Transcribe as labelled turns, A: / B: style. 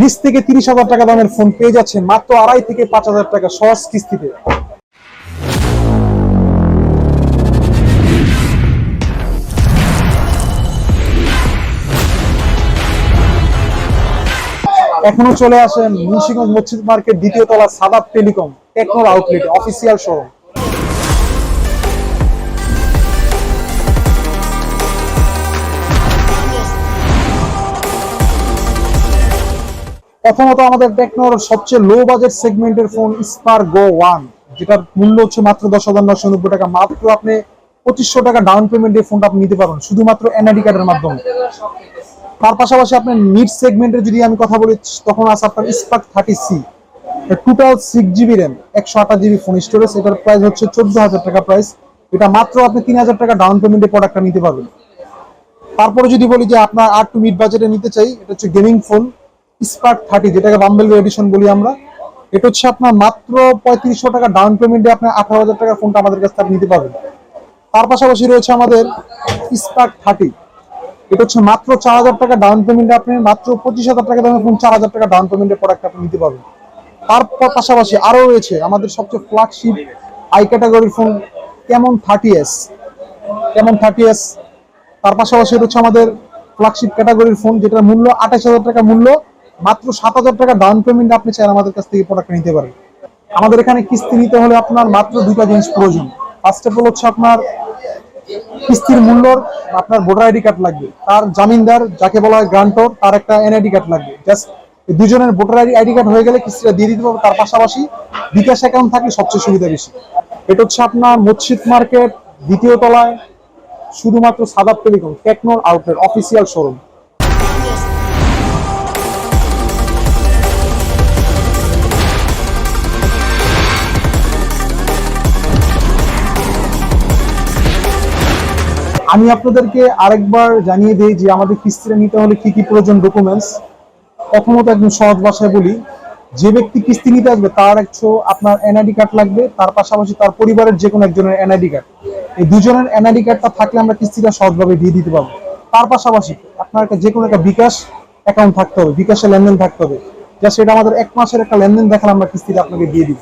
A: বিশ থেকে তিরিশ হাজার টাকা দামের ফোন পেয়ে যাচ্ছে মাত্র আড়াই থেকে পাঁচ হাজার টাকা সহজ কিস্তিতে। এখনও চলে আসেন মুন্সিগঞ্জ মসজিদ মার্কেট দ্বিতীয় তলা সাদাব টেলিকম, টেকনোর আউটলেট অফিসিয়াল শোরুম প্রথমত আমাদের টেকনোর সবচেয়ে লো বাজেট সেগমেন্টের ফোন স্পার গো ওয়ান যেটার মূল্য হচ্ছে মাত্র দশ হাজার নশো নব্বই টাকা। মাত্র আপনি পঁচিশশো টাকা ডাউন পেমেন্ট দিয়ে ফোনটা আপনি নিতে পারবেন, শুধুমাত্র এনআইডি কার্ডের মাধ্যমে। তার পাশাপাশি আপনার মিড সেগমেন্টের যদি আমি কথা বলি, তখন আছে আপনার spark thirty C total six GB RAM একশো আঠাশ জিবি ফোন স্টোরেজ এটার প্রাইস হচ্ছে চোদ্দ হাজার টাকা প্রাইস এটা মাত্র আপনি তিন হাজার টাকা ডাউন পেমেন্টে প্রোডাক্টটা নিতে পারবেন। তারপরে যদি বলি যে আপনার আর টু মিড বাজেটে নিতে চাই, এটা হচ্ছে গেমিং ফোন স্পার্ক থার্টি যেটাকে বাম্বেল এডিশন বলি আমরা, এটা হচ্ছে আপনার মাত্র পঁয়ত্রিশশো টাকা ডাউন পেমেন্টে আপনার আঠারো হাজার টাকার ফোনটা আমাদের কাছ থেকে আপনি নিতে পারবেন। তার পাশাপাশি রয়েছে আমাদের স্পার্ক থার্টি এটা হচ্ছে মাত্র চার হাজার টাকা ডাউন পেমেন্টে আপনি মাত্র পঁচিশ হাজার টাকা দামের ফোন চার হাজার টাকা ডাউন পেমেন্টে প্রোডাক্ট আপনি নিতে পারবেন। তার পাশাপাশি আরও রয়েছে আমাদের সবচেয়ে ফ্ল্যাগশিপ আই ক্যাটাগরির phone Camon thirty S Camon thirty S তার পাশাপাশি এটা হচ্ছে আমাদের ফ্ল্যাগশিপ ক্যাটাগরির ফোন যেটার মূল্য আঠাশ হাজার টাকা মূল্য। মাত্র সাত হাজার টাকা ডাউন পেমেন্ট আপনি চান আমাদের কাছ থেকে প্রোডাক্ট নিতে পারেন। আমাদের এখানে কিস্তি নিতে হলে আপনার মাত্র দুইটা জিনিস প্রয়োজন। ফার্স্ট অফ অল হচ্ছে আপনার কিস্তির মূল্য আপনার ভোটার আইডি কার্ড লাগবে। তার জামিনদার যাকে বলা হয় গ্রান্টর, তার একটা এনআইডি কার্ড লাগবে। জাস্ট দুজনের ভোটার আইডি আইডি কার্ড হয়ে গেলে কিস্তিটা দিয়ে দিতে পারবে তার পাশাপাশি বিকাশ অ্যাকাউন্ট থাকলে সবচেয়ে সুবিধা বেশি। এটা হচ্ছে আপনার মসজিদ মার্কেট, দ্বিতীয় তলায়, শুধুমাত্র সাদাব টেলিকম, টেকনোর আউটলেট অফিসিয়াল শোরুম আমি আপনাদেরকে আরেকবার জানিয়ে দিই যে আমাদের কিস্তিটা নিতে হলে কি কি প্রয়োজন ডকুমেন্টস প্রথমত একদম সহজ ভাষায় বলি, যে ব্যক্তি কিস্তি নিতে আসবে তার একশো আপনার এনআইডি কার্ড লাগবে, তার পাশাপাশি তার পরিবারের যে কোনো একজনের এনআইডি কার্ড এই দুজনের এনআইডি কার্ডটা থাকলে আমরা কিস্তিটা সহজভাবে দিয়ে দিতে পারব। তার পাশাপাশি আপনার একটা যে কোনো একটা বিকাশ অ্যাকাউন্ট থাকতে হবে, বিকাশের লেনদেন থাকতে হবে। যা সেটা আমাদের এক মাসের একটা লেনদেন দেখালে আমরা কিস্তিটা আপনাকে দিয়ে দিব